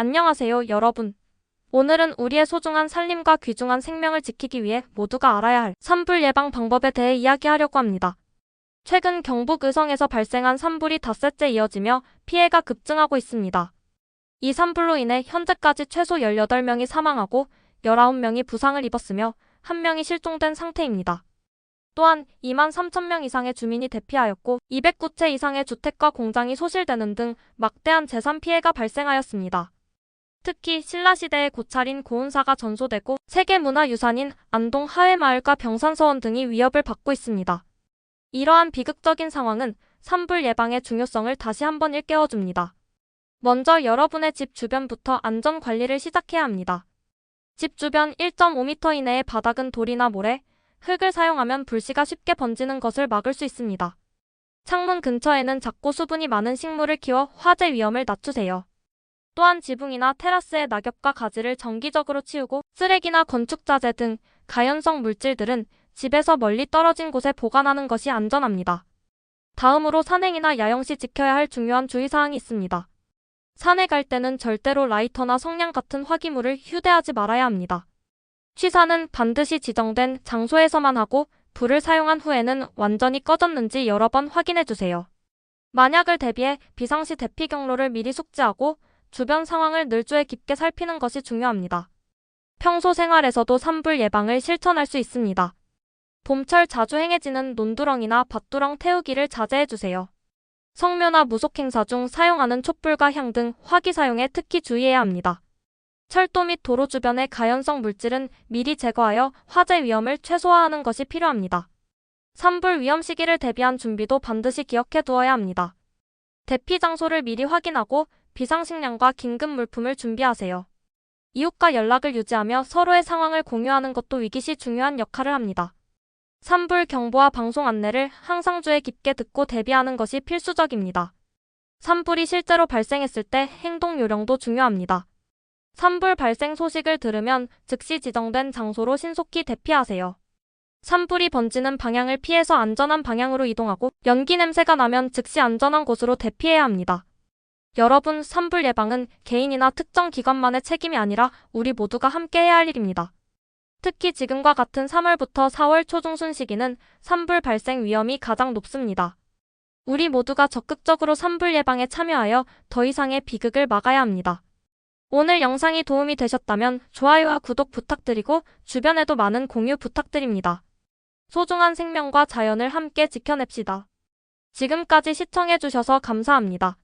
안녕하세요, 여러분. 오늘은 우리의 소중한 살림과 귀중한 생명을 지키기 위해 모두가 알아야 할 산불 예방 방법에 대해 이야기하려고 합니다. 최근 경북 의성에서 발생한 산불이 닷새째 이어지며 피해가 급증하고 있습니다. 이 산불로 인해 현재까지 최소 18명이 사망하고 19명이 부상을 입었으며 1명이 실종된 상태입니다. 또한 2만 3천 명 이상의 주민이 대피하였고 209채 이상의 주택과 공장이 소실되는 등 막대한 재산 피해가 발생하였습니다. 특히 신라시대의 고찰인 고운사가 전소되고 세계문화유산인 안동 하회마을과 병산서원 등이 위협을 받고 있습니다. 이러한 비극적인 상황은 산불 예방의 중요성을 다시 한번 일깨워줍니다. 먼저 여러분의 집 주변부터 안전 관리를 시작해야 합니다. 집 주변 1.5m 이내의 바닥은 돌이나 모래, 흙을 사용하면 불씨가 쉽게 번지는 것을 막을 수 있습니다. 창문 근처에는 작고 수분이 많은 식물을 키워 화재 위험을 낮추세요. 또한 지붕이나 테라스의 낙엽과 가지를 정기적으로 치우고 쓰레기나 건축자재 등 가연성 물질들은 집에서 멀리 떨어진 곳에 보관하는 것이 안전합니다. 다음으로 산행이나 야영 시 지켜야 할 중요한 주의사항이 있습니다. 산에 갈 때는 절대로 라이터나 성냥 같은 화기물을 휴대하지 말아야 합니다. 취사는 반드시 지정된 장소에서만 하고 불을 사용한 후에는 완전히 꺼졌는지 여러 번 확인해 주세요. 만약을 대비해 비상시 대피 경로를 미리 숙지하고 주변 상황을 늘조에 깊게 살피는 것이 중요합니다. 평소 생활에서도 산불 예방을 실천할 수 있습니다. 봄철 자주 행해지는 논두렁이나 밭두렁 태우기를 자제해 주세요. 성묘나 무속 행사 중 사용하는 촛불과 향 등 화기 사용에 특히 주의해야 합니다. 철도 및 도로 주변의 가연성 물질은 미리 제거하여 화재 위험을 최소화하는 것이 필요합니다. 산불 위험 시기를 대비한 준비도 반드시 기억해 두어야 합니다. 대피 장소를 미리 확인하고 비상식량과 긴급 물품을 준비하세요. 이웃과 연락을 유지하며 서로의 상황을 공유하는 것도 위기시 중요한 역할을 합니다. 산불 경보와 방송 안내를 항상 주의 깊게 듣고 대비하는 것이 필수적입니다. 산불이 실제로 발생했을 때 행동 요령도 중요합니다. 산불 발생 소식을 들으면 즉시 지정된 장소로 신속히 대피하세요. 산불이 번지는 방향을 피해서 안전한 방향으로 이동하고 연기 냄새가 나면 즉시 안전한 곳으로 대피해야 합니다. 여러분, 산불 예방은 개인이나 특정 기관만의 책임이 아니라 우리 모두가 함께 해야 할 일입니다. 특히 지금과 같은 3월부터 4월 초중순 시기는 산불 발생 위험이 가장 높습니다. 우리 모두가 적극적으로 산불 예방에 참여하여 더 이상의 비극을 막아야 합니다. 오늘 영상이 도움이 되셨다면 좋아요와 구독 부탁드리고 주변에도 많은 공유 부탁드립니다. 소중한 생명과 자연을 함께 지켜냅시다. 지금까지 시청해주셔서 감사합니다.